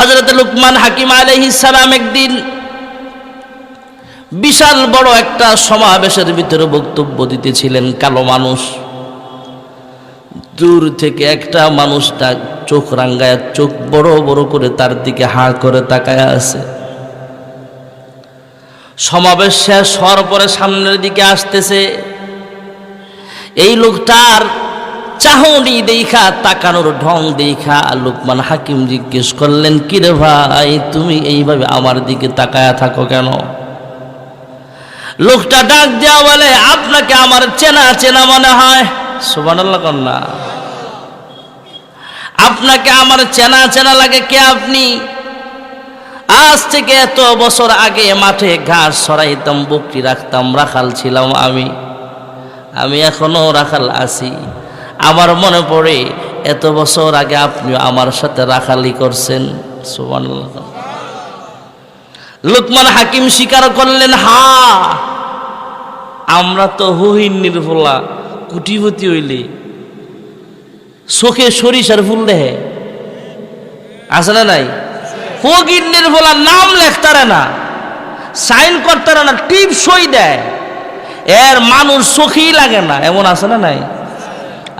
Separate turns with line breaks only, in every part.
হজরত লুকমান হাকিম সালাম একদিন বিশাল বড় একটা সমাবেশের ভিতরে বক্তব্য দিতেছিলেন কালো মানুষ। দূর থেকে একটা মানুষটা চোখ রাঙ্গায়, চোখ বড় বড় করে তার দিকে হা করে তাকায় আছে। সমাবেশ শেষ হওয়ার পরে সামনের দিকে আসতেছে। এই লোকটার চাহনি দেখা, তাকানোর ঢং দেখা। লোকমান হাকিম জিজ্ঞেস করলেন, কিরে ভাই, তুমি এইভাবে আমার দিকে তাকায়া থাকো কেন? লোকটা ডাক দেওয়া বলে, আপনাকে আমার চেনা চেনা মনে হয়? সুবহানাল্লাহ কন্যা আপনাকে আমার চেনা চেনা লাগে কে আপনি? আজ থেকে এত বছর আগে মাঠে ঘাস সরাইতাম, বকরি রাখতাম, রাখাল ছিলাম আমি। আমি এখনও রাখাল আছি। আমার মনে পড়ে, এত বছর আগে আপনি আমার সাথে রাখালি করছেন। লুকমান হাকিম স্বীকার করলেন, হা, আমরা তো হুহিন নির্ভোলা কুটিপতি হইলে। চোখে সরিষার ফুল দেহে। আছে না নাই? ফকির নির্ভোলা নাম লেখতারে না, সাইন করতারে না টিপ সই দেয়। এর মানুষ চোখেই লাগে না, এমন আছে না নাই?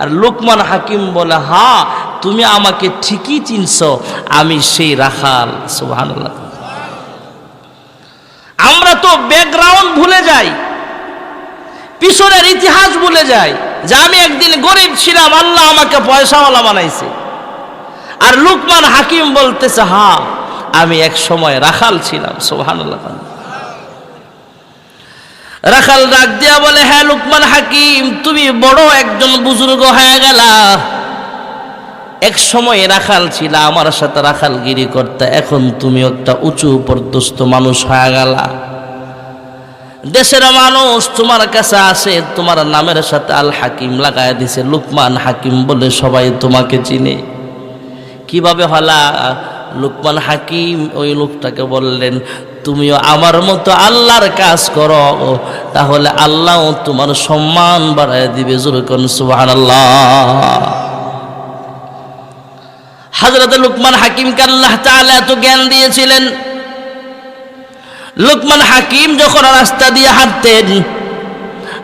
আর লোকমান হাকিম বলে, হা, তুমি আমাকে ঠিকই চিনছ, আমি সেই রাখাল। সুবহানাল্লাহ। আমরা তো ব্যাকগ্রাউন্ড ভুলে যাই, পিছনের ইতিহাস ভুলে যাই যে আমি একদিন গরিব ছিলাম, আল্লাহ আমাকে পয়সাওয়ালা বানাইছে। আর লুকমান হাকিম বলতেছে, হা, আমি এক সময় রাখাল ছিলাম। সোহানুল্লাহ রাখাল ডাক দিয়া বলে হ্যাঁ লুকমান হাকিম, তুমি বড় একজন বুজুর্গ হয়ে গেলা। এক সময় রাখাল ছিল, আমার সাথে রাখালগিরি করতে। এখন তুমি একটা উঁচু পর্দস্ত মানুষ হয়ে গেলা। দেশের মানুষ তোমার কাছে আসে, তোমার নামের সাথে আল হাকিম লাগায় দিছে। লুকমান হাকিম বলে সবাই তোমাকে চিনে। কীভাবে হলা? লুকমান হাকিম ওই লোকটাকে বললেন, তুমিও আমার মতো আল্লাহর কাজ করো, তাহলে আল্লাহ তোমার সম্মান বাড়ায় দিবে জোরকন সুবাহ হাজরত লুকমান হাকিমকে আল্লাহ তাআলা এত জ্ঞান দিয়েছিলেন। লুকমান হাকিম যখন রাস্তা দিয়ে হাঁটতেন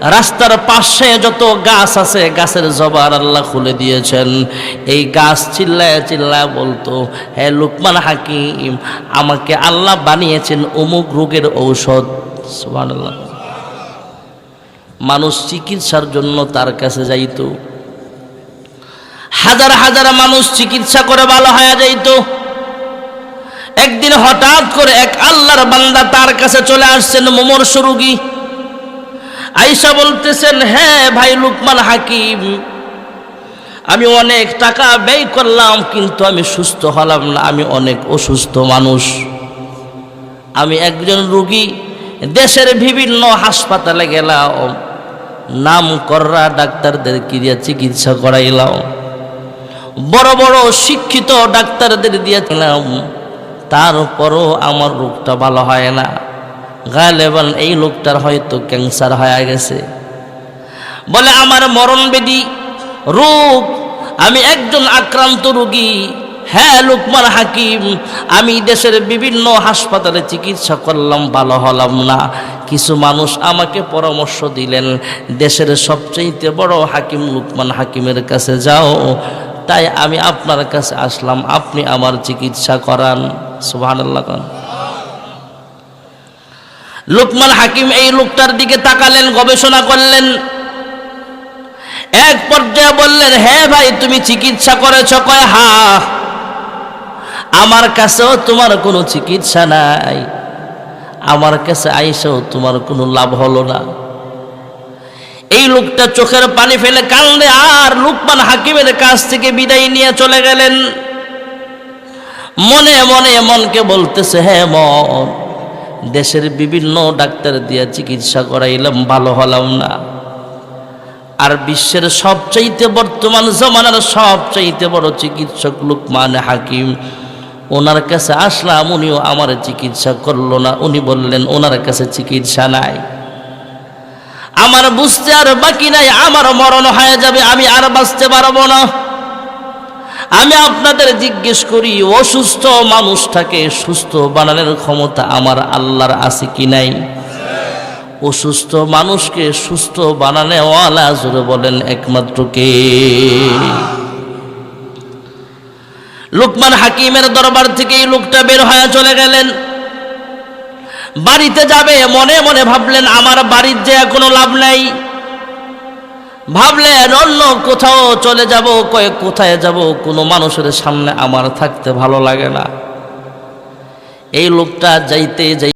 রাস্তার পাশে যত গাছ আছে, গাছের জবার আল্লাহ খুলে দিয়েছেন। এই গাছ চিল্লায় চিল্লায় বলতো, হে লুকমান হাকিম, আমাকে আল্লাহ বানিয়েছেন অমুক রোগের ঔষধ। মানুষ চিকিৎসার জন্য তার কাছে যাইত। হাজার হাজার মানুষ চিকিৎসা করে ভালো হয়ে যাইত। একদিন হঠাৎ করে এক আল্লাহর বান্দা তার কাছে চলে আসছেন মোমর্ষ রুগী। আইসা বলতেছেন হ্যাঁ ভাই লুকমান হাকিম, আমি অনেক টাকা ব্যয় করলাম, কিন্তু আমি সুস্থ হলাম না, আমি অনেক অসুস্থ মানুষ। আমি একজন রুগী, দেশের বিভিন্ন হাসপাতালে গেলাম, নাম কররা ডাক্তারদের দিয়ে চিকিৎসা করাইলাম। বড় বড় শিক্ষিত ডাক্তারদের দিয়েছিলাম তারপরও আমার রোগটা ভালো হয় না। গালেবান এই লোকটার হয়তো ক্যান্সার হয়ে গেছে। বলে, আমার মরণ বেদি রোগ আমি একজন আক্রান্ত রোগী। হ্যাঁ লুকমান হাকিম, আমি দেশের বিভিন্ন হাসপাতালে চিকিৎসা করলাম, ভালো হলাম না। কিছু মানুষ আমাকে পরামর্শ দিলেন, দেশের সবচেয়ে বড় হাকিম লুকমান হাকিমের কাছে যাও। তাই আমি আপনার কাছে আসলাম, আপনি আমার চিকিৎসা করান। সুবহানাল্লাহ খান লুকমান হাকিম এই লোকটার দিকে তাকালেন, গবেষণা করলেন। এক পর্যায়ে বললেন হ্যাঁ ভাই, তুমি চিকিৎসা করেছ? কয়, হা, আমার কাছেও তোমার কোনো চিকিৎসা নাই। আমার কাছে আইসেও তোমার কোনো লাভ হলো না। এই লোকটা চোখের পানি ফেলে কান্দে, আর লুকমান হাকিমের কাছ থেকে বিদায় নিয়ে চলে গেলেন। মনে মনে মনকে বলতেছে হ্যাঁ মন দেশের বিভিন্ন ডাক্তার দিয়ে চিকিৎসা করাইলাম, ভালো হলাম না। আর বিশ্বের সবচাইতে বর্তমান জমানার সবচাইতে বড় চিকিৎসক লুকমান হাকিম। ওনার কাছে আসলাম, উনিও আমার চিকিৎসা করল না। উনি বললেন, ওনার কাছে চিকিৎসা নাই। আমার বুঝতে আর বাকি নাই, আমার মরণ হয়ে যাবে, আমি আর বাঁচতে পারব না। আমি আপনাদের জিজ্ঞেস করি, অসুস্থ মানুষটাকে সুস্থ বানানোর ক্ষমতা আমার আল্লাহর আছে কি নাই? অসুস্থ মানুষকে সুস্থ বানানেওয়ালা, জোরে বলেন একমাত্র কে? লুকমান হাকিমের দরবার থেকে এই লোকটা বের হয়ে চলে গেলেন। বাড়িতে যাবে, মনে মনে ভাবলেন, আমার বাড়ির যে কোনো লাভ নাই। ভাবলেন অন্য কোথাও চলে যাব, কয়েক কোথায় যাব, কোনো মানুষের সামনে আমার থাকতে ভালো লাগে না। এই লোকটা যাইতে যাই